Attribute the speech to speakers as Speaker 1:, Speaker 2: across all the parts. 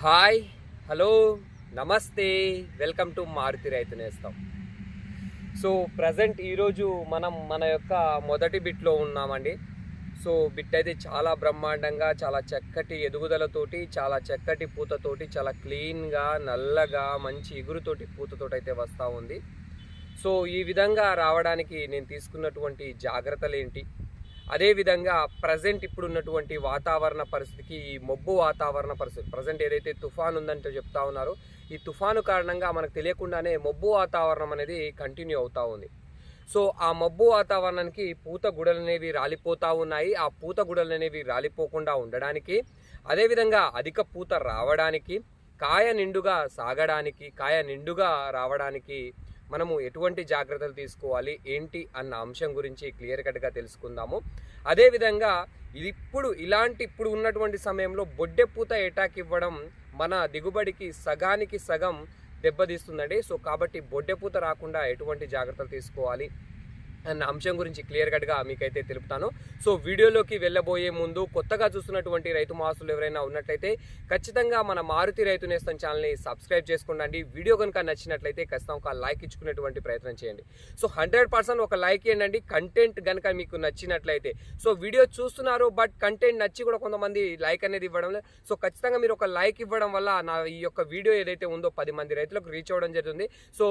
Speaker 1: Hi hello నమస్తే welcome to Maruti రైతు నేస్తాం. So present ఈరోజు మనం మన యొక్క మొదటి బిట్లో ఉన్నామండి. సో బిట్ అయితే చాలా బ్రహ్మాండంగా చాలా చక్కటి ఎదుగుదలతోటి చాలా చక్కటి పూతతోటి చాలా క్లీన్గా నల్లగా మంచి ఎగురుతోటి పూతతోటి అయితే వస్తూ ఉంది. సో ఈ విధంగా రావడానికి నేను తీసుకున్నటువంటి జాగ్రత్తలు ఏంటి అదేవిధంగా ప్రజెంట్ ఇప్పుడు ఉన్నటువంటి వాతావరణ పరిస్థితికి ఈ మబ్బు వాతావరణ పరిస్థితి ప్రజెంట్ ఏదైతే తుఫాన్ ఉందంటే చెప్తా ఉన్నారో ఈ తుఫాను కారణంగా మనకు తెలియకుండానే మబ్బు వాతావరణం అనేది కంటిన్యూ అవుతూ ఉంది. సో ఆ మబ్బు వాతావరణానికి పూత గుడలు అనేవి రాలిపోతూ ఉన్నాయి. ఆ పూత గుడలు అనేవి రాలిపోకుండా ఉండడానికి అదేవిధంగా అధిక పూత రావడానికి కాయ నిండుగా సాగడానికి కాయ నిండుగా రావడానికి మనము ఎటువంటి జాగ్రత్తలు తీసుకోవాలి ఏంటి అన్న అంశం గురించి క్లియర్ కట్గా తెలుసుకుందాము. అదేవిధంగా ఇది ఇప్పుడు ఇలాంటి ఇప్పుడు ఉన్నటువంటి సమయంలో బొడ్డె పూత ఎటాక్ ఇవ్వడం మన దిగుబడికి సగానికి సగం దెబ్బతీస్తుందండి. సో కాబట్టి బొడ్డె పూత రాకుండా ఎటువంటి జాగ్రత్తలు తీసుకోవాలి? అన్న అంశం గురించి క్లియర్ కట్గా మీకైతే తెలుపుతాను. సో వీడియోలోకి వెళ్ళబోయే ముందు కొత్తగా చూస్తున్నటువంటి రైతు మాసులు ఎవరైనా ఉన్నట్లయితే ఖచ్చితంగా మన మారుతి రైతు నేస్తం ఛానల్ని సబ్స్క్రైబ్ చేసుకోండి వీడియో కనుక నచ్చినట్లయితే ఖచ్చితంగా ఒక లైక్ ఇచ్చుకునేటువంటి ప్రయత్నం చేయండి. సో హండ్రెడ్ పర్సెంట్ ఒక లైక్ ఇవ్వండి కంటెంట్ కనుక మీకు నచ్చినట్లయితే. సో వీడియో చూస్తున్నారు బట్ కంటెంట్ నచ్చి కూడా కొంతమంది లైక్ అనేది ఇవ్వడం లేదు. సో ఖచ్చితంగా మీరు ఒక లైక్ ఇవ్వడం వల్ల నా ఈ యొక్క వీడియో ఏదైతే ఉందో పది మంది రైతులకు రీచ్ అవ్వడం జరుగుతుంది. సో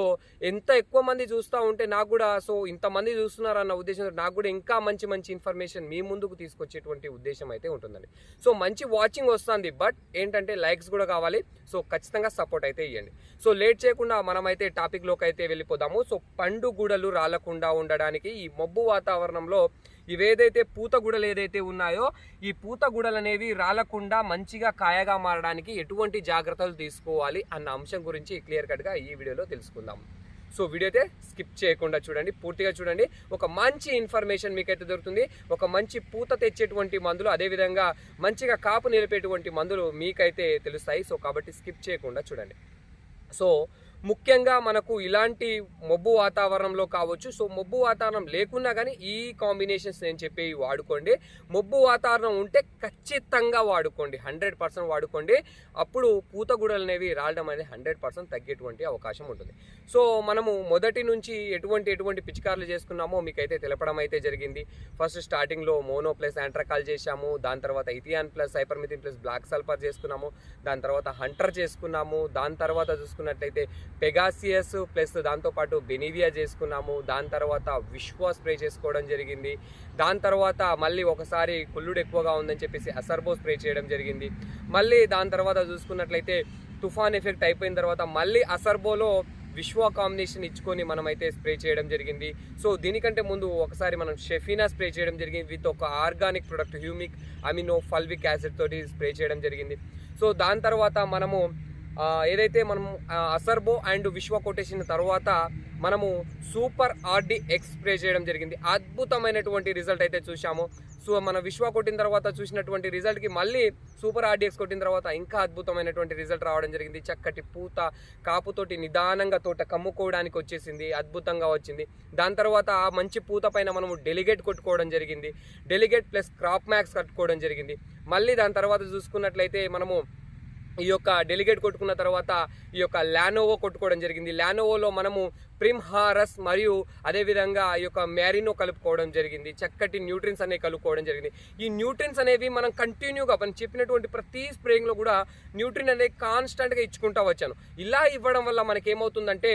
Speaker 1: ఎంత ఎక్కువ మంది చూస్తూ ఉంటే నాకు కూడా సో ఇంతమంది చూస్తున్నారన్న ఉద్దేశంతో నాకు కూడా ఇంకా మంచి మంచి ఇన్ఫర్మేషన్ మీ ముందుకు తీసుకొచ్చేటువంటి ఉద్దేశం అయితే ఉంటుందండి. సో మంచి వాచింగ్ వస్తుంది బట్ ఏంటంటే లైక్స్ కూడా కావాలి. సో ఖచ్చితంగా సపోర్ట్ అయితే ఇవ్వండి సో లేట్ చేయకుండా మనమైతే టాపిక్లోకి అయితే వెళ్ళిపోదాము. సో పండుగూడలు రాలకుండా ఉండడానికి ఈ మబ్బు వాతావరణంలో ఇవేదైతే పూతగూడలు ఏదైతే ఉన్నాయో ఈ పూత గుడలు అనేవి రాలకుండా మంచిగా కాయగా మారడానికి ఎటువంటి జాగ్రత్తలు తీసుకోవాలి అన్న అంశం గురించి క్లియర్ కట్గా ఈ వీడియోలో తెలుసుకుందాం. సో వీడియో అయితే స్కిప్ చేయకుండా చూడండి. పూర్తిగా చూడండి. ఒక మంచి ఇన్ఫర్మేషన్ మీకైతే దొరుకుతుంది. ఒక మంచి పూత తెచ్చేటువంటి మందులు అదేవిధంగా మంచిగా కాపు నిలిపేటువంటి మందులు మీకైతే తెలుస్తాయి. సో కాబట్టి స్కిప్ చేయకుండా చూడండి. సో ముఖ్యంగా మనకు ఇలాంటి మబ్బు వాతావరణంలో కావచ్చు. సో మబ్బు వాతావరణం లేకున్నా కానీ ఈ కాంబినేషన్స్ నేను చెప్పేవి వాడుకోండి. మబ్బు వాతావరణం ఉంటే ఖచ్చితంగా వాడుకోండి. హండ్రెడ్ పర్సెంట్ వాడుకోండి. అప్పుడు పూతగుడలు అనేవి రావడం అనేది హండ్రెడ్ పర్సెంట్ తగ్గేటువంటి అవకాశం ఉంటుంది. సో మనము మొదటి నుంచి ఎటువంటి ఎటువంటి పిచికారులు చేసుకున్నామో మీకైతే తెలపడం అయితే జరిగింది. ఫస్ట్ స్టార్టింగ్లో మోనో ప్లస్ యాంట్రకాల్ చేశాము. దాని తర్వాత ethion plus cypermethrin plus black sulphur చేసుకున్నాము. దాని తర్వాత హంటర్ చేసుకున్నాము. దాని తర్వాత చూసుకున్నట్లయితే పెగాసియస్ ప్లస్ దాంతోపాటు బెనివియా చేసుకున్నాము. దాని తర్వాత విశ్వ స్ప్రే చేసుకోవడం జరిగింది. దాని తర్వాత మళ్ళీ ఒకసారి కుళ్ళుడు ఎక్కువగా ఉందని చెప్పేసి అసర్బో స్ప్రే చేయడం జరిగింది. మళ్ళీ దాని తర్వాత చూసుకున్నట్లయితే తుఫాన్ ఎఫెక్ట్ అయిపోయిన తర్వాత మళ్ళీ అసర్బోలో విశ్వ కాంబినేషన్ ఇచ్చుకొని మనమైతే స్ప్రే చేయడం జరిగింది. సో దీనికంటే ముందు ఒకసారి మనం షెఫీనా స్ప్రే చేయడం జరిగింది. విత్ ఒక organic product humic amino fulvic acid తోటి స్ప్రే చేయడం జరిగింది. సో దాని తర్వాత మనము ఏదైతే మనం అసర్బో అండ్ విశ్వ కొటేషన్ తర్వాత మనము సూపర్ ఆర్డి ఎక్స్ప్రెస్ చేయడం జరిగింది. అద్భుతమైనటువంటి రిజల్ట్ అయితే చూసాము సో మన విశ్వ కొట్టిన తర్వాత చూసినటువంటి రిజల్ట్కి మళ్ళీ సూపర్ ఆర్డిఎక్స్ కొట్టిన తర్వాత ఇంకా అద్భుతమైనటువంటి రిజల్ట్ రావడం జరిగింది. చక్కటి పూత కాపుతోటి నిదానంగా తోట కమ్ముకోవడానికి వచ్చేసింది. అద్భుతంగా వచ్చింది. దాని తర్వాత ఆ మంచి పూత పైన మనము డెలిగేట్ కొట్టుకోవడం జరిగింది. డెలిగేట్ ప్లస్ క్రాప్ మ్యాక్స్ కట్టుకోవడం జరిగింది. మళ్ళీ దాని తర్వాత చూసుకున్నట్లయితే మనము ఈ యొక్క డెలిగేట్ కొట్టుకున్న తర్వాత ఈ యొక్క లానోవో కొట్టుకోవడం జరిగింది. లానోవోలో మనము ప్రిమ్ హారస్ మరియు అదేవిధంగా ఈ యొక్క మ్యారినో కలుపుకోవడం జరిగింది. చక్కటి న్యూట్రిన్స్ అనేవి కలుపుకోవడం జరిగింది. ఈ న్యూట్రిన్స్ అనేవి మనం కంటిన్యూగా మనం చెప్పినటువంటి ప్రతి స్ప్రేయింగ్లో కూడా న్యూట్రిన్ అనేది కాన్స్టెంట్గా ఇచ్చుకుంటా వచ్చాను. ఇలా ఇవ్వడం వల్ల మనకేమవుతుందంటే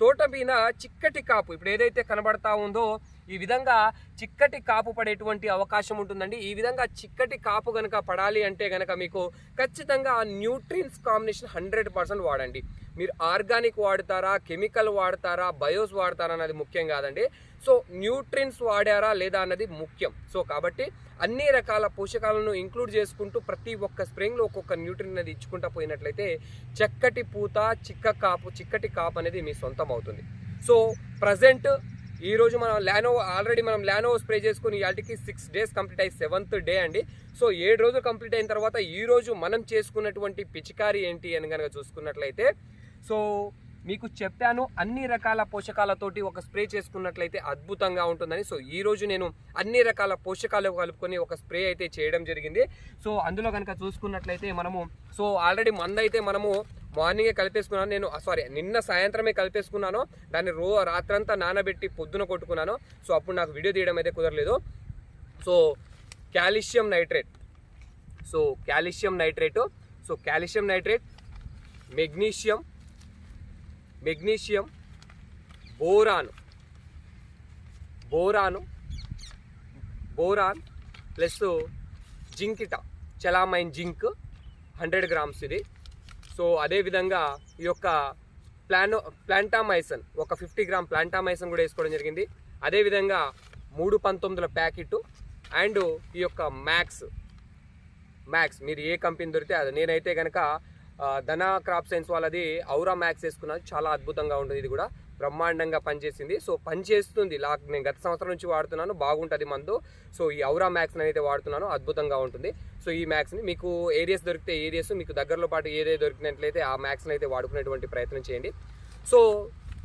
Speaker 1: తోట మీద చిక్కటి కాపు ఇప్పుడు ఏదైతే కనబడతా ఉందో ఈ విధంగా చిక్కటి కాపు పడేటువంటి అవకాశం ఉంటుందండి. ఈ విధంగా చిక్కటి కాపు కనుక పడాలి అంటే కనుక మీకు ఖచ్చితంగా న్యూట్రిన్స్ కాంబినేషన్ హండ్రెడ్ పర్సెంట్ వాడండి. మీరు ఆర్గానిక్ వాడతారా కెమికల్ వాడతారా బయోస్ వాడతారా అన్నది ముఖ్యం కాదండి. సో న్యూట్రిన్స్ వాడారా లేదా అన్నది ముఖ్యం. సో కాబట్టి అన్ని రకాల పోషకాలను ఇంక్లూడ్ చేసుకుంటూ ప్రతి ఒక్క స్ప్రింగ్లో ఒక్కొక్క న్యూట్రిన్ అనేది ఇచ్చుకుంటా పోయినట్లయితే చక్కటి పూత చిక్క కాపు చిక్కటి కాపు అనేది మీ సొంతం అవుతుంది. సో ప్రజెంట్ ఈ రోజు మనం లానో ఆల్రెడీ మనం లానో స్ప్రే చేసుకుని వాటికి సిక్స్ డేస్ కంప్లీట్ అయ్యి సెవెంత్ డే అండి. సో ఏడు రోజులు కంప్లీట్ అయిన తర్వాత ఈ రోజు మనం చేసుకున్నటువంటి పిచికారి ఏంటి అని కనుక చూసుకున్నట్లయితే సో మీకు చెప్పాను అన్ని రకాల పోషకాలతోటి ఒక స్ప్రే చేసుకున్నట్లయితే అద్భుతంగా ఉంటుందని. సో ఈ రోజు నేను అన్ని రకాల పోషకాలు కలుపుకొని ఒక స్ప్రే అయితే చేయడం జరిగింది. సో అందులో కనుక చూసుకున్నట్లయితే మనము సో ఆల్రెడీ మందైతే మనము మార్నింగే కలిపేసుకున్నాను. నేను సారీ నిన్న సాయంత్రమే కలిపేసుకున్నాను. దాన్ని రో రాత్రంతా నానబెట్టి పొద్దున కొట్టుకున్నాను. సో అప్పుడు నాకు వీడియో తీయడం అయితే కుదరలేదు. So calcium nitrate. So calcium nitrate. So calcium nitrate magnesium magnesium boron. Boron boron plus జింకిట చలామైన్ zinc hundred grams ఇది. సో అదేవిధంగా ఈ యొక్క ప్లానో ప్లాంటామైసన్ ఒక ఫిఫ్టీ గ్రామ్ ప్లాంటామైసన్ కూడా వేసుకోవడం జరిగింది. అదేవిధంగా మూడు పంతొమ్మిదిల ప్యాకెట్ అండ్ ఈ యొక్క మ్యాక్స్ మ్యాక్స్ మీరు ఏ కంపెనీ దొరికితే అది. నేనైతే కనుక ధనా క్రాప్ సైన్స్ వాళ్ళది ఔరా మ్యాక్స్ వేసుకున్నాను. చాలా అద్భుతంగా ఉంటుంది ఇది కూడా. బ్రహ్మాండంగా పనిచేసింది. సో పనిచేస్తుంది. లా నేను గత సంవత్సరం నుంచి వాడుతున్నాను. బాగుంటుంది మందు. సో ఈ ఔరా మ్యాక్స్ని అయితే వాడుతున్నాను. అద్భుతంగా ఉంటుంది. సో ఈ మ్యాక్స్ని మీకు ఏరియాస్ దొరికితే ఏరియాస్ మీకు దగ్గరలో పాటు ఏరియా దొరికినట్లయితే ఆ మ్యాక్స్ని అయితే వాడుకునేటువంటి ప్రయత్నం చేయండి. సో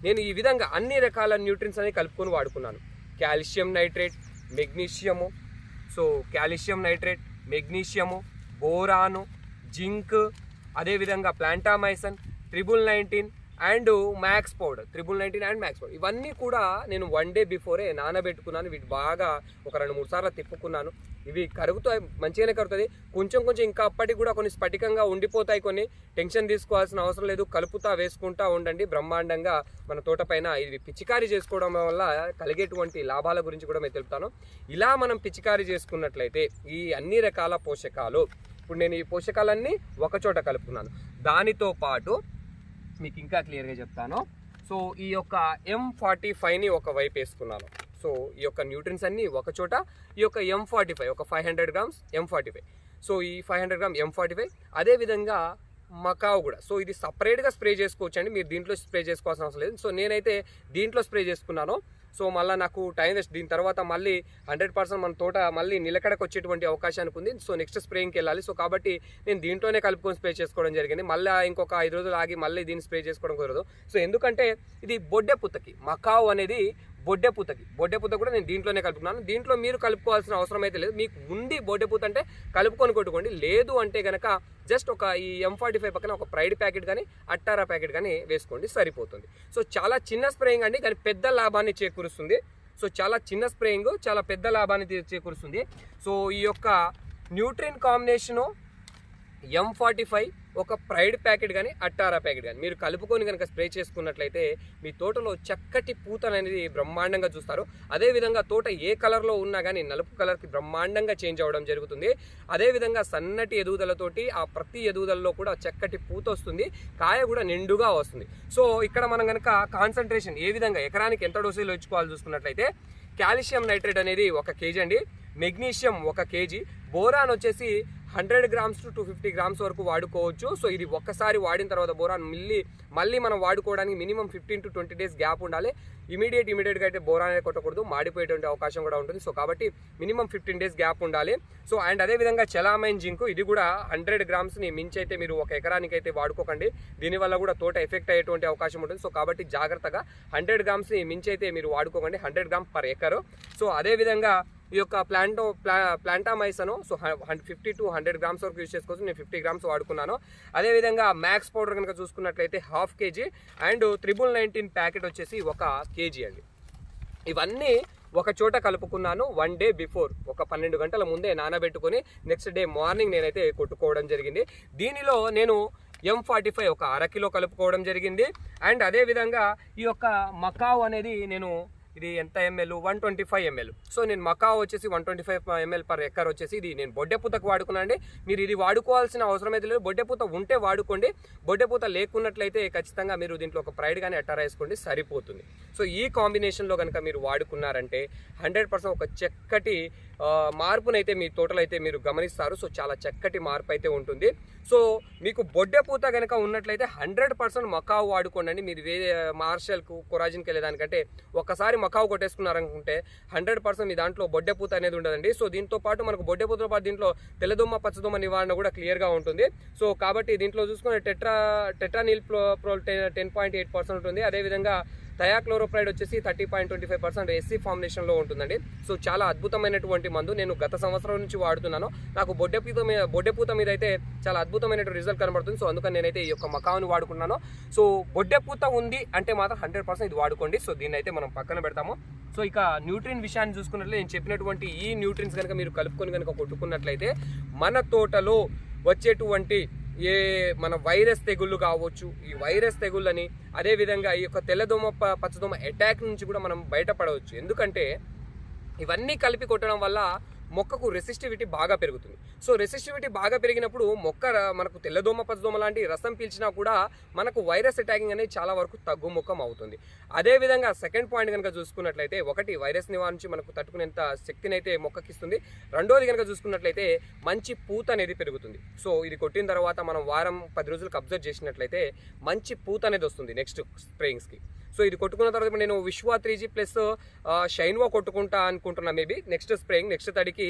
Speaker 1: నేను ఈ విధంగా అన్ని రకాల న్యూట్రిన్స్ అనేవి కలుపుకొని వాడుకున్నాను. Calcium nitrate magnesium. So calcium nitrate magnesium boron zinc అదేవిధంగా Plantamycin triple nineteen and max powder triple nineteen and max powder. ఇవన్నీ కూడా నేను వన్ డే బిఫోరే నానబెట్టుకున్నాను. వీటి బాగా ఒక రెండు మూడు సార్లు తిప్పుకున్నాను. ఇవి కరుగుతాయి మంచిగానే కరుగుతుంది. కొంచెం కొంచెం ఇంకా అప్పటికి కూడా కొన్ని స్ఫటికంగా ఉండిపోతాయి కొన్ని. టెన్షన్ తీసుకోవాల్సిన అవసరం లేదు. కలుపుతా వేసుకుంటా ఉండండి. బ్రహ్మాండంగా మన తోట పైన ఇది పిచికారీ చేసుకోవడం వల్ల కలిగేటువంటి లాభాల గురించి కూడా మేము తెలుపుతాను. ఇలా మనం పిచికారీ చేసుకున్నట్లయితే ఈ అన్ని రకాల పోషకాలు ఇప్పుడు నేను ఈ పోషకాలన్నీ ఒకచోట కలుపుకున్నాను. దానితో పాటు మీకు ఇంకా క్లియర్గా చెప్తాను. సో ఈ యొక్క ఎం ఫార్టీ ఫైవ్ని ఒక వైపు వేసుకున్నాను. సో ఈ యొక్క న్యూట్రిన్స్ అన్ని ఒక చోట ఈ యొక్క ఎం ఫార్టీ ఫైవ్ ఒక five hundred grams M forty five so ఈ five hundred gram M forty five అదేవిధంగా మకావు కూడా. సో ఇది సపరేట్గా స్ప్రే చేసుకోవచ్చు అండి మీరు దీంట్లో స్ప్రే చేసుకోవాల్సిన అవసరం లేదు. సో నేనైతే దీంట్లో స్ప్రే చేసుకున్నాను. సో మళ్ళీ నాకు టైం వేస్ట్. దీని తర్వాత మళ్ళీ హండ్రెడ్ పర్సెంట్ మన తోట మళ్ళీ నిలకడకు వచ్చేటువంటి అవకాశానికి ఉంది. సో నెక్స్ట్ స్ప్రేయింగ్కి వెళ్ళాలి. సో కాబట్టి నేను దీంట్లోనే కలుపుకొని స్ప్రే చేసుకోవడం జరిగింది. మళ్ళీ ఇంకొక ఐదు రోజులు ఆగి మళ్ళీ దీన్ని స్ప్రే చేసుకోవడం కుదరదు. సో ఎందుకంటే ఇది బొడ్డె పుత్తకి. మకావు అనేది బొడ్డె పూతకి. బొడ్డె పూత కూడా నేను దీంట్లోనే కలుపుకున్నాను. దీంట్లో మీరు కలుపుకోవాల్సిన అవసరం అయితే లేదు. మీకు ఉంది బొడ్డె పూత అంటే కలుపుకొని కొట్టుకోండి. లేదు అంటే కనుక జస్ట్ ఒక ఈ ఎం ఫార్టీ ఫైవ్ పక్కన ఒక ప్రైడ్ ప్యాకెట్ కానీ అట్టారా ప్యాకెట్ కానీ వేసుకోండి సరిపోతుంది. సో చాలా చిన్న స్ప్రేయింగ్ అండి. కానీ పెద్ద లాభాన్ని చేకూరుస్తుంది. సో చాలా చిన్న స్ప్రేయింగ్ చాలా పెద్ద లాభాన్ని చేకూరుస్తుంది. సో ఈ యొక్క nutrient combination M forty five ఒక ప్రైడ్ ప్యాకెట్ కానీ అట్టారా ప్యాకెట్ కానీ మీరు కలుపుకొని కనుక స్ప్రే చేసుకున్నట్లయితే మీ తోటలో చక్కటి పూతలు అనేది బ్రహ్మాండంగా చూస్తారు. అదేవిధంగా తోట ఏ కలర్లో ఉన్నా కానీ నలుపు కలర్కి బ్రహ్మాండంగా చేంజ్ అవ్వడం జరుగుతుంది. అదేవిధంగా సన్నటి ఎదుగుదలతోటి ఆ ప్రతి ఎదుగుదలలో కూడా చక్కటి పూత వస్తుంది. కాయ కూడా నిండుగా వస్తుంది. సో ఇక్కడ మనం కనుక కాన్సన్ట్రేషన్ ఏ విధంగా ఎకరానికి ఎంత డోసేజ్ ఇచ్చుకోవాలి చూసుకున్నట్లయితే కాల్షియం నైట్రేట్ అనేది ఒక కేజీ అండి. మెగ్నీషియం ఒక కేజీ. బోరాన్ వచ్చేసి hundred grams to two fifty grams వరకు వాడుకోవచ్చు. సో ఇది ఒక్కసారి వాడిన తర్వాత బోరాన్ మళ్ళీ మళ్ళీ మనం వాడుకోవడానికి minimum fifteen to twenty days gap ఉండాలి. ఇమీడియట్ ఇమీడియట్గా అయితే బోరాన్ అనేది కొట్టకూడదు. మాడిపోయేటువంటి అవకాశం కూడా ఉంటుంది. సో కాబట్టి మినిమం ఫిఫ్టీన్ డేస్ గ్యాప్ ఉండాలి. సో అండ్ అదేవిధంగా చలామైన్ జింక్ ఇది కూడా హండ్రెడ్ గ్రామ్స్ని మించి అయితే మీరు ఒక ఎకరానికి అయితే వాడుకోకండి. దీనివల్ల కూడా తోట ఎఫెక్ట్ అయ్యేటువంటి అవకాశం ఉంటుంది. సో కాబట్టి జాగ్రత్తగా హండ్రెడ్ గ్రామ్స్ని మించి అయితే మీరు వాడుకోకండి. Hundred gram per acre. So అదేవిధంగా ఈ యొక్క ప్లాంటో ప్లా Plantamycin so fifty to hundred grams వరకు యూస్ చేసుకోవచ్చు. నేను ఫిఫ్టీ గ్రామ్స్ వాడుకున్నాను. అదేవిధంగా మ్యాక్స్ పౌడర్ కనుక చూసుకున్నట్లయితే half KG and triple nineteen packet వచ్చేసి ఒక కేజీ అండి. ఇవన్నీ ఒక చోట కలుపుకున్నాను వన్ డే బిఫోర్. ఒక పన్నెండు గంటల ముందే నానబెట్టుకొని నెక్స్ట్ డే మార్నింగ్ నేనైతే కొట్టుకోవడం జరిగింది. దీనిలో నేను ఎం ఫార్టీ ఫైవ్ ఒక అరకిలో కలుపుకోవడం జరిగింది. అండ్ అదేవిధంగా ఈ యొక్క మకావ్ అనేది నేను ఇది ఎంత ML? One twenty five ML. So నేను మకా వచ్చేసి one twenty five ML per acre వచ్చేసి ఇది నేను బొడ్డెపూతకు వాడుకున్నాను మీరు ఇది వాడుకోవాల్సిన అవసరం అయితే లేదు. బొడ్డెపూత ఉంటే వాడుకోండి. బొడ్డెపూత లేకున్నట్లయితే ఖచ్చితంగా మీరు దీంట్లో ఒక ప్రైడ్ కానీ అట్టారా వేసుకోండి సరిపోతుంది. సో ఈ కాంబినేషన్లో కనుక మీరు వాడుకున్నారంటే హండ్రెడ్ పర్సెంట్ ఒక చక్కటి మార్పునైతే మీ తోటలో అయితే మీరు గమనిస్తారు. సో చాలా చక్కటి మార్పు అయితే ఉంటుంది. సో మీకు బొడ్డె పూత కనుక ఉన్నట్లయితే హండ్రెడ్ పర్సెంట్ మకావు వాడుకోండి మీరు వేరే మార్షల్కు కొరాజిన్కి వెళ్ళేదానికంటే ఒక్కసారి మకావు కొట్టేసుకున్నారనుకుంటే హండ్రెడ్ పర్సెంట్ మీ దాంట్లో బొడ్డె పూత అనేది ఉండదండి. సో దీంతో పాటు మనకు బొడ్డె పూతతో పాటు దీంట్లో తెల్లదొమ్మ పచ్చదొమ్మ నివారణ కూడా క్లియర్గా ఉంటుంది. సో కాబట్టి దీంట్లో చూసుకునే tetra టెట్రానిల్ pro pro ten point eight percent ఉంటుంది. అదేవిధంగా థయాక్లోరోప్రైడ్ వచ్చేసి thirty point twenty five percent SC ఫార్మినేషన్లో ఉంటుందండి. సో చాలా అద్భుతమైనటువంటి మందు నేను గత సంవత్సరం నుంచి వాడుతున్నాను. నాకు బొడ్డెపూత మీద బొడ్డె పూత మీద అయితే చాలా అద్భుతమైనటువంటి రిజల్ట్ కనబడుతుంది. సో అందుకని నేనైతే ఈ యొక్క మకావుని వాడుకున్నాను సో బొడ్డెపూత ఉంది అంటే మాత్రం హండ్రెడ్ పర్సెంట్ ఇది వాడుకోండి. సో దీన్ని అయితే మనం పక్కన పెడతాము. సో ఇక న్యూట్రిన్ విషయాన్ని చూసుకున్నట్లయితే నేను చెప్పినటువంటి ఈ న్యూట్రిన్స్ కనుక మీరు కలుపుకొని కనుక కొట్టుకున్నట్లయితే మన తోటలో వచ్చేటువంటి ఏ మన వైరస్ తెగుళ్ళు కావచ్చు ఈ వైరస్ తెగుళ్ళని అదేవిధంగా ఈ యొక్క తెల్లదోమ పచ్చదోమ అటాక్ నుంచి కూడా మనం బయటపడవచ్చు. ఎందుకంటే ఇవన్నీ కలిపి కొట్టడం వల్ల మొక్కకు రెసిస్టివిటీ బాగా పెరుగుతుంది. సో రెసిస్టివిటీ బాగా పెరిగినప్పుడు మొక్క మనకు తెల్లదోమ పచ్చదోమ లాంటి రసం పీల్చినా కూడా మనకు వైరస్ అటాకింగ్ అనేది చాలా వరకు తగ్గుముఖం అవుతుంది. అదేవిధంగా సెకండ్ పాయింట్ కనుక చూసుకున్నట్లయితే ఒకటి వైరస్ నివారించి మనకు తట్టుకునేంత శక్తిని అయితే మొక్కకి ఇస్తుంది. రెండోది కనుక చూసుకున్నట్లయితే మంచి పూత అనేది పెరుగుతుంది. సో ఇది కొట్టిన తర్వాత మనం వారం పది రోజులకు అబ్జర్వ్ చేసినట్లయితే మంచి పూత అనేది వస్తుంది నెక్స్ట్ స్ప్రేయింగ్స్కి. సో ఇది కొట్టుకున్న తర్వాత నేను విశ్వ త్రీ జీ ప్లస్ షైన్వా కొట్టుకుంటా అనుకుంటున్నా మేబీ నెక్స్ట్ స్ప్రేయింగ్ నెక్స్ట్ తడికి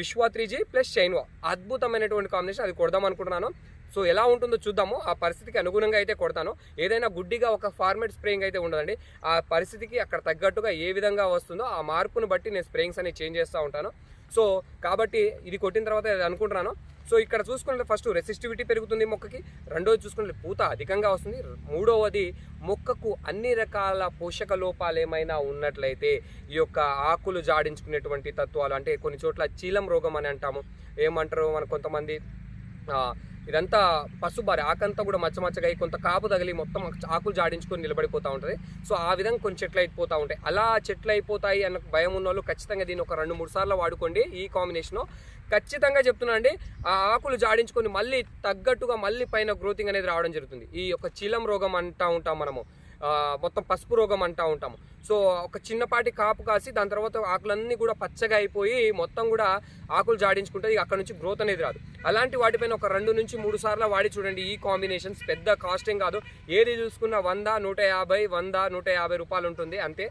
Speaker 1: విశ్వ త్రీ జీ ప్లస్ షైన్వా. అద్భుతమైనటువంటి కాంబినేషన్ అది కొడదాం అనుకుంటున్నాను. సో ఎలా ఉంటుందో చూద్దాము. ఆ పరిస్థితికి అనుగుణంగా అయితే కొడతాను. ఏదైనా గుడ్డిగా ఒక ఫార్మేట్ స్ప్రేయింగ్ అయితే ఉండదండి. ఆ పరిస్థితికి అక్కడ తగ్గట్టుగా ఏ విధంగా వస్తుందో ఆ మార్పును బట్టి నేను స్ప్రేయింగ్స్ అనేవి చేంజ్ చేస్తూ ఉంటాను. సో కాబట్టి ఇది కొట్టిన తర్వాత అది అనుకుంటున్నాను. సో ఇక్కడ చూసుకుంటే ఫస్ట్ రెసిస్టివిటీ పెరుగుతుంది మొక్కకి రెండోది చూసుకుంటే పూత అధికంగా వస్తుంది మూడవది మొక్కకు అన్ని రకాల పోషక లోపాలు ఏమైనా ఉన్నట్లయితే ఈ యొక్క ఆకులు జాడించుకునేటువంటి తత్వాలు అంటే కొన్ని చోట్ల చీలం రోగం అని అంటాము. ఏమంటారు మన కొంతమంది? ఇదంతా పసుబారి ఆకంతా కూడా మచ్చ మచ్చగా అయి కొంత కాపు తగిలి మొత్తం ఆకులు జాడించుకొని నిలబడిపోతూ ఉంటుంది. సో ఆ విధంగా కొన్ని చెట్లు అయిపోతూ ఉంటాయి. అలా చెట్లు అయిపోతాయి అన్న భయం ఉన్న వాళ్ళు ఖచ్చితంగా దీన్ని ఒక రెండు మూడు సార్లు వాడుకోండి ఈ కాంబినేషన్ ఖచ్చితంగా చెప్తున్నానండి ఆ ఆకులు జాడించుకొని మళ్ళీ తగ్గట్టుగా మళ్ళీ పైన గ్రోతింగ్ అనేది రావడం జరుగుతుంది. ఈ యొక్క చీలం రోగం అంటా ఉంటాం మనము. మొత్తం పసుపు రోగం అంటా ఉంటాము. సో ఒక చిన్నపాటి కాపు కాసి దాని తర్వాత ఆకులన్నీ కూడా పచ్చగా అయిపోయి మొత్తం కూడా ఆకులు జాడించుకుంటే ఇక అక్కడ నుంచి గ్రోత్ అనేది రాదు. అలాంటి వాటిపైన ఒక రెండు నుంచి మూడు సార్లు వాడి చూడండి ఈ కాంబినేషన్స్ పెద్ద కాస్టింగ్ కాదు. ఏది చూసుకున్నా వంద నూట యాభై వంద నూట యాభై రూపాయలు ఉంటుంది. అంతే.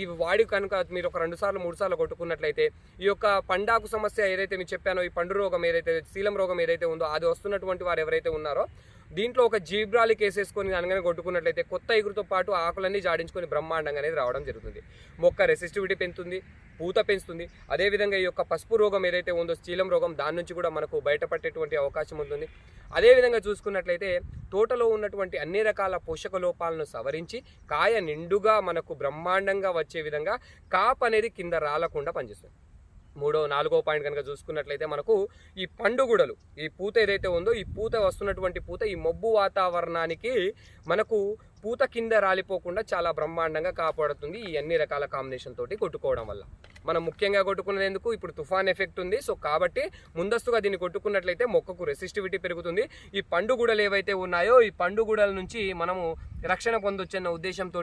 Speaker 1: ఇవి వాడి కనుక మీరు ఒక రెండు సార్లు మూడు సార్లు కొట్టుకున్నట్లయితే ఈ యొక్క పండాకు సమస్య ఏదైతే మీకు చెప్పానో ఈ పండు రోగం ఏదైతే శీలం రోగం ఏదైతే ఉందో అది వస్తున్నటువంటి వారు ఎవరైతే ఉన్నారో దీంట్లో ఒక జీబ్రాలి కేసేసుకొని అనగానే కొట్టుకున్నట్లయితే కొత్త ఎగురుతో పాటు ఆకులన్నీ జాడించుకొని బ్రహ్మాండంగా అనేది రావడం జరుగుతుంది. మొక్క రెసిస్టివిటీ పెంచుతుంది పూత పెంచుతుంది. అదేవిధంగా ఈ యొక్క పసుపు రోగం ఏదైతే ఉందో చీలం రోగం దాని నుంచి కూడా మనకు బయటపడేటువంటి అవకాశం ఉంటుంది. అదేవిధంగా చూసుకున్నట్లయితే తోటలో ఉన్నటువంటి అన్ని రకాల పోషక లోపాలను సవరించి కాయ నిండుగా మనకు బ్రహ్మాండంగా వచ్చే విధంగా కాప్ అనేది కింద రాలకుండా పనిచేస్తుంది. మూడో నాలుగో పాయింట్ కనుక చూసుకున్నట్లయితే మనకు ఈ పండుగుడలు ఈ పూత ఏదైతే ఉందో ఈ పూత వస్తున్నటువంటి పూత ఈ మబ్బు వాతావరణానికి మనకు పూత కింద రాలిపోకుండా చాలా బ్రహ్మాండంగా కాపాడుతుంది ఈ అన్ని రకాల కాంబినేషన్ తోటి కొట్టుకోవడం వల్ల. మనం ముఖ్యంగా కొట్టుకునేందుకు ఇప్పుడు తుఫాన్ ఎఫెక్ట్ ఉంది. సో కాబట్టి ముందస్తుగా దీన్ని కొట్టుకున్నట్లయితే మొక్కకు రెసిస్టివిటీ పెరుగుతుంది. ఈ పండుగూడలు ఏవైతే ఉన్నాయో ఈ పండుగూడల నుంచి మనము రక్షణ పొందొచ్చన్న ఉద్దేశంతో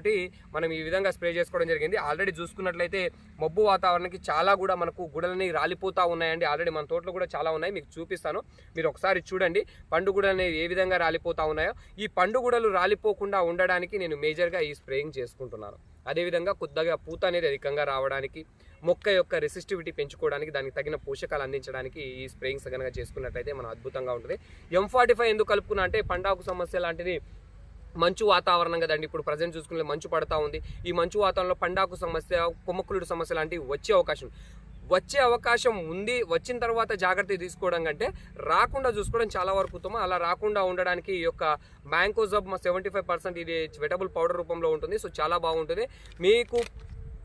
Speaker 1: మనం ఈ విధంగా స్ప్రే చేసుకోవడం జరిగింది. ఆల్రెడీ చూసుకున్నట్లయితే మబ్బు వాతావరణానికి చాలా కూడా మనకు గుడలని రాలిపోతూ ఉన్నాయండి. ఆల్రెడీ మన తోటలో కూడా చాలా ఉన్నాయి. మీకు చూపిస్తాను. మీరు ఒకసారి చూడండి పండుగూడలు ఏ విధంగా రాలిపోతూ ఉన్నాయో. ఈ పండుగూడలు రాలిపోకుండా ఉండడం ఉండడానికి నేను మేజర్గా ఈ స్ప్రేయింగ్ చేసుకుంటున్నాను. అదేవిధంగా కొద్దిగా పూత అనేది అధికంగా రావడానికి మొక్క యొక్క రెసిస్టివిటీ పెంచుకోవడానికి దానికి తగిన పోషకాలు అందించడానికి ఈ స్ప్రేయింగ్స్ కనుక చేసుకున్నట్లయితే మనం అద్భుతంగా ఉంటుంది. ఎం ఫార్టీ ఫైవ్ ఎందుకు కలుపుకున్నా అంటే పండాకు సమస్య లాంటిది మంచు వాతావరణం కదండి. ఇప్పుడు ప్రజెంట్ చూసుకుంటే మంచు పడతా ఉంది. ఈ మంచు వాతావరణంలో పండాకు సమస్య కొమ్మకులుడు సమస్య లాంటివి వచ్చే అవకాశం. వచ్చే అవకాశం ఉంది వచ్చిన తర్వాత జాగ్రత్త తీసుకోవడం కంటే రాకుండా చూసుకోవడం చాలా వరకు ఉత్తమం. అలా రాకుండా ఉండడానికి ఈ యొక్క మ్యాంకోజబ్ సెవెంటీ ఫైవ్ పర్సెంట్ ఇది వెటబుల్ పౌడర్ రూపంలో ఉంటుంది. సో చాలా బాగుంటుంది. మీకు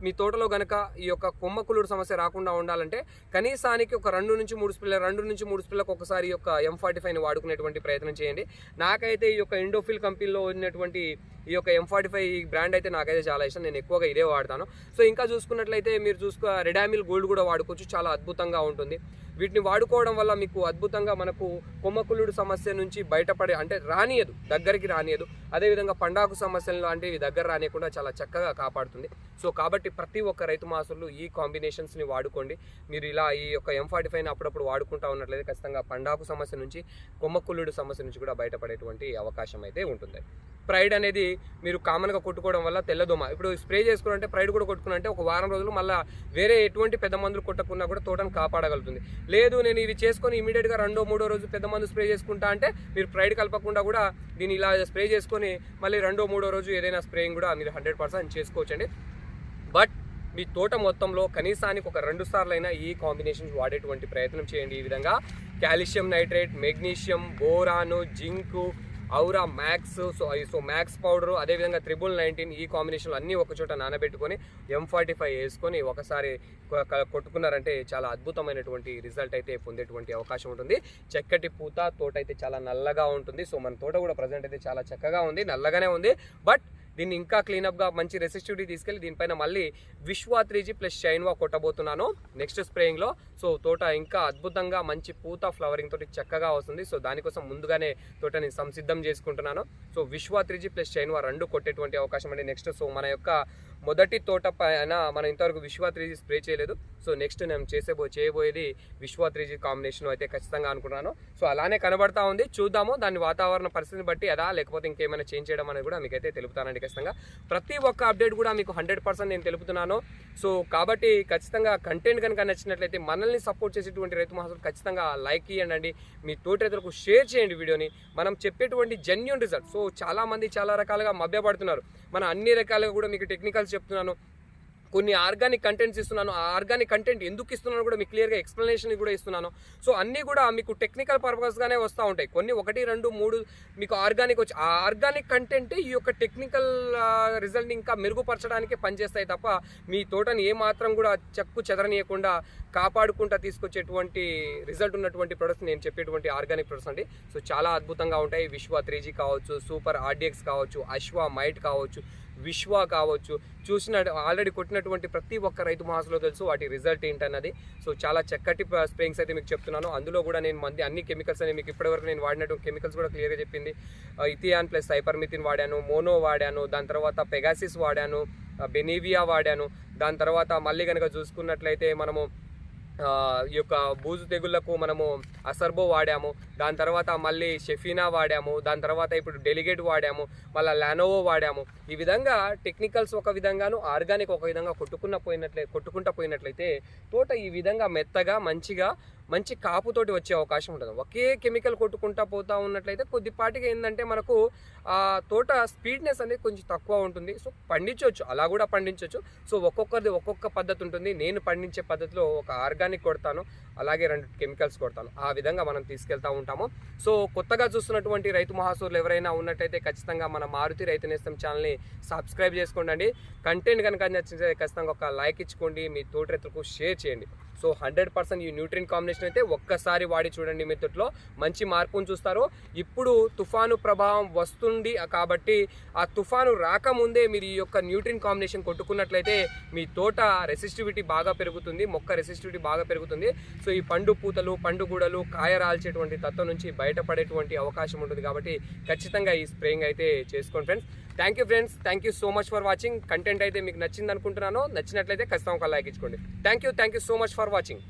Speaker 1: మీ తోటలో గనక ఈ యొక్క కొమ్మకులుడు సమస్య రాకుండా ఉండాలంటే కనీసానికి ఒక రెండు నుంచి మూడు స్పిల్ల రెండు నుంచి మూడు స్పిల్లకు ఒకసారి ఈ యొక్క ఎం ఫార్టీ ఫైవ్ని వాడుకునేటువంటి ప్రయత్నం చేయండి. నాకైతే ఈ యొక్క ఇండోఫిల్ కంపెనీలో ఉన్నటువంటి ఈ యొక్క ఎం ఫార్టీ ఫైవ్ బ్రాండ్ అయితే నాకైతే చాలా ఇష్టం. నేను ఎక్కువగా ఇదే వాడతాను. సో ఇంకా చూసుకున్నట్లయితే మీరు చూసుకో రెడామిల్ గోల్డ్ కూడా వాడుకోవచ్చు. చాలా అద్భుతంగా ఉంటుంది. వీటిని వాడుకోవడం వల్ల మీకు అద్భుతంగా మనకు కొమ్మకుళ్ళుడు సమస్య నుంచి బయటపడే అంటే రానియదు. దగ్గరికి రానియదు. అదేవిధంగా పండాకు సమస్యలు లాంటివి దగ్గర రానియకుండా చాలా చక్కగా కాపాడుతుంది. సో కాబట్టి ప్రతి ఒక్క రైతు మాసులు ఈ కాంబినేషన్స్ని వాడుకోండి. మీరు ఇలా ఈ యొక్క ఎం ఫార్టీ ఫైవ్ అప్పుడప్పుడు వాడుకుంటా ఉన్నట్లయితే ఖచ్చితంగా పండాకు సమస్య నుంచి కొమ్మకుళ్ళుడు సమస్య నుంచి కూడా బయటపడేటువంటి అవకాశం అయితే ఉంటుంది. ప్రైడ్ అనేది మీరు కామన్గా కొట్టుకోవడం వల్ల తెల్లదోమ. ఇప్పుడు స్ప్రే చేసుకున్నంటే ప్రైడ్ కూడా కొట్టుకున్నంటే ఒక వారం రోజులు మళ్ళీ వేరే ఎటువంటి పెద్ద మందులు కొట్టకున్నా కూడా తోటను కాపాడగలుగుతుంది. లేదు నేను ఇవి చేసుకొని ఇమీడియట్గా రెండో మూడో రోజు పెద్ద మందు స్ప్రే చేసుకుంటా అంటే మీరు ప్రైడ్ కలపకుండా కూడా దీన్ని ఇలా స్ప్రే చేసుకొని మళ్ళీ రెండో మూడో రోజు ఏదైనా స్ప్రేయింగ్ కూడా మీరు హండ్రెడ్ పర్సెంట్ చేసుకోవచ్చండి. బట్ మీ తోట మొత్తంలో కనీసానికి ఒక రెండు సార్లైనా ఈ కాంబినేషన్స్ వాడేటువంటి ప్రయత్నం చేయండి. ఈ విధంగా calcium nitrate magnesium boron zinc ఔరా max so so max powder అదేవిధంగా త్రిబుల్ నైన్టీన్ ఈ కాంబినేషన్లో అన్నీ ఒక చోట నానబెట్టుకొని ఎం ఫార్టీ ఫైవ్ వేసుకొని ఒకసారి కొట్టుకున్నారంటే చాలా అద్భుతమైనటువంటి రిజల్ట్ అయితే పొందేటువంటి అవకాశం ఉంటుంది. చక్కటి పూత తోట అయితే చాలా నల్లగా ఉంటుంది. సో మన తోట కూడా ప్రజెంట్ అయితే చాలా చక్కగా ఉంది నల్లగానే ఉంది. బట్ దీన్ని ఇంకా క్లీనప్గా మంచి రెసిస్టివిటీ తీసుకెళ్ళి దీనిపైన మళ్ళీ విశ్వా త్రీజీ ప్లస్ షైన్వా కొట్టబోతున్నాను నెక్స్ట్ స్ప్రేయింగ్లో సో తోట ఇంకా అద్భుతంగా మంచి పూత ఫ్లవరింగ్ తోటి చక్కగా వస్తుంది. సో దానికోసం ముందుగానే తోటని సంసిద్ధం చేసుకుంటున్నాను. సో విశ్వా త్రీజీ ప్లస్ షైన్వా రెండు కొట్టేటువంటి అవకాశం అండి. నెక్స్ట్ సో మన యొక్క మొదటి తోట పైన మనం ఇంతవరకు విశ్వా త్రీజీ స్ప్రే చేయలేదు. సో నెక్స్ట్ నేను చేసేబో చేయబోయేది విశ్వా త్రీజీ కాంబినేషన్ అయితే ఖచ్చితంగా అనుకున్నాను సో అలానే కనబడతా ఉంది. చూద్దాము దాని వాతావరణ పరిస్థితిని బట్టి అదా లేకపోతే ఇంకేమైనా చేంజ్ చేయడం అనేది కూడా మీకైతే తెలుపుతానండి ఖచ్చితంగా. ప్రతి ఒక్క అప్డేట్ కూడా మీకు హండ్రెడ్ పర్సెంట్ నేను తెలుపుతున్నాను. సో కాబట్టి ఖచ్చితంగా కంటెంట్ కనుక నచ్చినట్లయితే మనల్ని సపోర్ట్ చేసేటువంటి రైతు మహాసులు ఖచ్చితంగా లైక్ ఇవ్వండి మీ తోటి రైతులకు షేర్ చేయండి వీడియోని. మనం చెప్పేటువంటి జెన్యున్ రిజల్ట్ సో చాలామంది చాలా రకాలుగా మభ్యపడుతున్నారు. మన అన్ని రకాలుగా కూడా మీకు టెక్నికల్స్ చెప్తున్నాను. కొన్ని ఆర్గానిక్ కంటెంట్స్ ఇస్తున్నాను. ఆ ఆర్గానిక్ కంటెంట్ ఎందుకు ఇస్తున్నాను కూడా మీకు క్లియర్గా ఎక్స్ప్లెనేషన్ కూడా ఇస్తున్నాను. సో అన్నీ కూడా మీకు టెక్నికల్ పర్పస్గానే వస్తూ ఉంటాయి. కొన్ని ఒకటి రెండు మూడు మీకు ఆర్గానిక్ వచ్చి ఆ ఆర్గానిక్ కంటెంట్ ఈ యొక్క టెక్నికల్ రిజల్ట్ని ఇంకా మెరుగుపరచడానికి పనిచేస్తాయి తప్ప మీ తోటని ఏ మాత్రం కూడా చెక్కు చెదరనీయకుండా కాపాడుకుంటా తీసుకొచ్చేటువంటి రిజల్ట్ ఉన్నటువంటి ప్రొడక్ట్స్ నేను చెప్పేటువంటి ఆర్గానిక్ ప్రొడక్ట్స్ అండి. సో చాలా అద్భుతంగా ఉంటాయి. విశ్వ త్రీ కావచ్చు సూపర్ ఆర్డిఎక్స్ కావచ్చు అశ్వ మైట్ కావచ్చు విశ్వ కావచ్చు చూసిన ఆల్రెడీ కొట్టినటువంటి ప్రతి ఒక్క రైతు మాసంలో తెలుసు వాటి రిజల్ట్ ఏంటన్నది. సో చాలా చక్కటి స్ప్రేయింగ్స్ అయితే మీకు చెప్తున్నాను. అందులో కూడా నేను మంది అన్ని కెమికల్స్ అనేవి మీకు ఇప్పటివరకు నేను వాడినటువంటి కెమికల్స్ కూడా క్లియర్గా చెప్పింది. ఇథియాన్ ప్లస్ హైపర్మిథిన్ వాడాను మోనో వాడాను దాని తర్వాత పెగాసిస్ వాడాను బెనీవియా వాడాను దాని తర్వాత మళ్ళీ కనుక చూసుకున్నట్లయితే మనము ఈ యొక్క బూజు తెగుళ్ళకు మనము అసర్బో వాడాము. దాని తర్వాత మళ్ళీ షెఫీనా వాడాము. దాని తర్వాత ఇప్పుడు డెలిగేట్ వాడాము. మళ్ళీ లానోవో వాడాము. ఈ విధంగా టెక్నికల్స్ ఒక విధంగాను ఆర్గానిక్ ఒక విధంగా కొట్టుకున్న పోయినట్లే కొట్టుకుంటా పోయినట్లయితే తోట ఈ విధంగా మెత్తగా మంచిగా మంచి కాపుతోటి వచ్చే అవకాశం ఉంటుంది. ఒకే కెమికల్ కొట్టుకుంటా పోతా ఉన్నట్లయితే కొద్దిపాటిగా ఏంటంటే మనకు తోట స్పీడ్నెస్ అనేది కొంచెం తక్కువ ఉంటుంది. సో పండించవచ్చు అలా కూడా పండించవచ్చు సో ఒక్కొక్కరిది ఒక్కొక్క పద్ధతి ఉంటుంది. నేను పండించే పద్ధతిలో ఒక ఆర్గానిక్ కొడతాను. అలాగే రెండు కెమికల్స్ కొడతాను. ఆ విధంగా మనం తీసుకెళ్తా ఉంటాము. సో కొత్తగా చూస్తున్నటువంటి రైతు మహాసూర్లు ఎవరైనా ఉన్నట్టయితే ఖచ్చితంగా మన మారుతి రైతు నేస్తం ఛానల్ని సబ్స్క్రైబ్ చేసుకోండి కంటెంట్ కనుక నచ్చితే ఖచ్చితంగా ఒక లైక్ ఇచ్చుకోండి. మీ తోటి రైతులకు షేర్ చేయండి. సో హండ్రెడ్ పర్సెంట్ ఈ న్యూట్రిన్ కాంబినేషన్ అయితే ఒక్కసారి వాడి చూడండి మీ తోటలో. మంచి మార్పును చూస్తారు. ఇప్పుడు తుఫాను ప్రభావం వస్తుంది కాబట్టి ఆ తుఫాను రాకముందే మీరు ఈ యొక్క న్యూట్రిన్ కాంబినేషన్ కొట్టుకున్నట్లయితే మీ తోట రెసిస్టివిటీ బాగా పెరుగుతుంది మొక్క రెసిస్టివిటీ బాగా పెరుగుతుంది. సో ఈ పండు పూతలు పండు గూడలు కాయ రాల్చేటువంటి తత్వం నుంచి బయటపడేటువంటి అవకాశం ఉంటుంది కాబట్టి ఖచ్చితంగా ఈ స్ప్రేయింగ్ అయితే చేసుకోండి friends. Thank you friends thank you so much for watching content అయితే మీకు నచ్చింది అనుకుంటున్నాను నచ్చినట్లయితే ఖచ్చితంగా ఒక లైక్ ఇచ్చుకోండి. Thank you thank you so much for watching